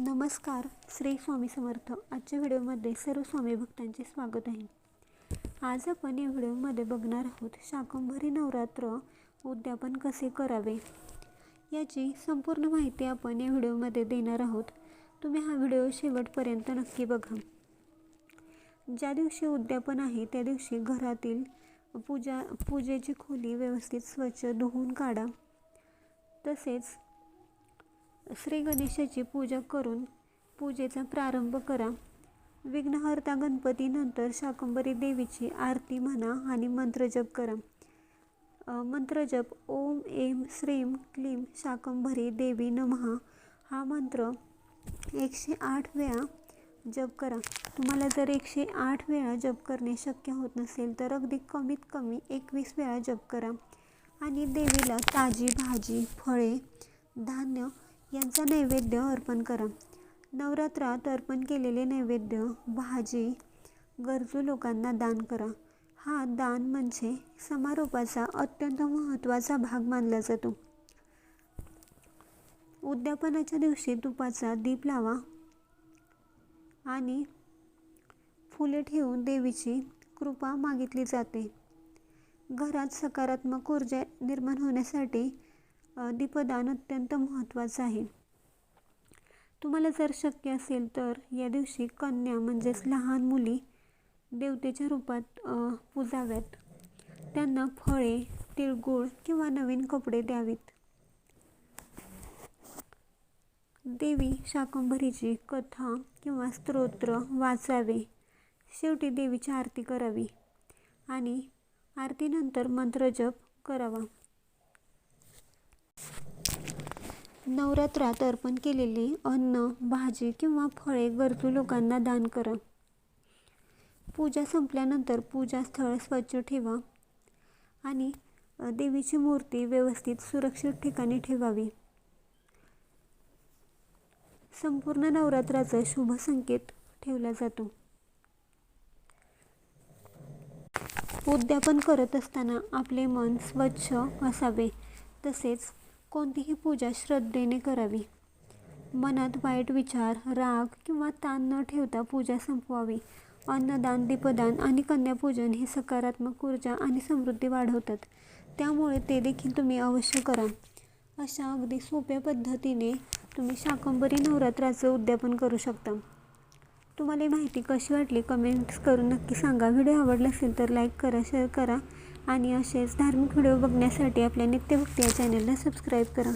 नमस्कार श्री स्वामी समर्थ. आजच्या व्हिडिओमध्ये सर्व स्वामी भक्तांचे स्वागत आहे. आज आपण या व्हिडिओमध्ये बघणार आहोत शाकंभरी नवरात्र उद्यापन कसे करावे? याची संपूर्ण माहिती आपण या व्हिडिओमध्ये देणार आहोत. तुम्ही हा व्हिडिओ शेवटपर्यंत नक्की बघा. ज्या दिवशी उद्यापन आहे त्या दिवशी घरातील पूजा पूजेची खोली व्यवस्थित स्वच्छ धुवून काढा. तसेच श्री गणेशाची पूजा करून पूजेचा प्रारंभ करा. विघ्नहर्ता गणपतीनंतर शाकंभरी देवीची आरती म्हणा आणि मंत्रजप करा. मंत्रजप ओम एम श्रीम क्लीम शाकंभरी देवी नमः हा मंत्र एकशे आठ वेळा जप करा. तुम्हाला जर एकशे आठ वेळा जप करणे शक्य होत नसेल तर अगदी कमीत कमी एकवीस वेळा जप करा. आणि देवीला ताजी भाजी फळे धान्य यांचा नैवेद्य अर्पण करा. नवरात्रात अर्पण केलेले नैवेद्य भाजी गरजू लोकांना दान करा. हा दान म्हणजे समारोपाचा अत्यंत महत्त्वाचा भाग मानला जातो. उद्यापनाच्या दिवशी तुपाचा दीप लावा आणि फुले ठेवून देवीची कृपा मागितली जाते. घरात सकारात्मक ऊर्जा निर्माण होण्यासाठी दीपदान अत्यंत महत्त्वाचं आहे. तुम्हाला जर शक्य असेल तर या दिवशी कन्या म्हणजेच लहान मुली देवतेच्या रूपात पूजाव्यात. त्यांना फळे तिळगुळ किंवा नवीन कपडे द्यावीत. देवी शाकंभरीची कथा किंवा स्तोत्र वाचावे. शेवटी देवीची आरती करावी आणि आरतीनंतर मंत्रजप करावा. नवरात्रात अर्पण केलेले अन्न भाजी किंवा फळे गरजू लोकांना दान करा. पूजा संपल्यानंतर पूजास्थळ स्वच्छ ठेवा आणि देवीची मूर्ती व्यवस्थित सुरक्षित ठिकाणी ठेवावी. संपूर्ण नवरात्राचा शुभ संकेत ठेवला जातो. उद्यापन करत असताना आपले मन स्वच्छ असावे तसेच कोणतीही पूजा श्रद्धेने करावी. मनात वाईट विचार राग किंवा ताण न ठेवता पूजा संपवावी. अन्नदान दीपदान आणि कन्यापूजन हे सकारात्मक ऊर्जा आणि समृद्धी वाढवतात. त्यामुळे ते देखील तुम्ही अवश्य करा. अशा अगदी सोप्या पद्धतीने तुम्ही शाकंभरी नवरात्राचं उद्यापन करू शकता. तुम्हाला ही माहिती कशी वाटली कमेंट्स करून नक्की सांगा. व्हिडिओ आवडला असेल तर लाईक करा शेअर करा. आणि असेच धार्मिक व्हिडिओ बघण्यासाठी आपल्या नित्यभक्ती या चॅनलला सबस्क्राईब करा.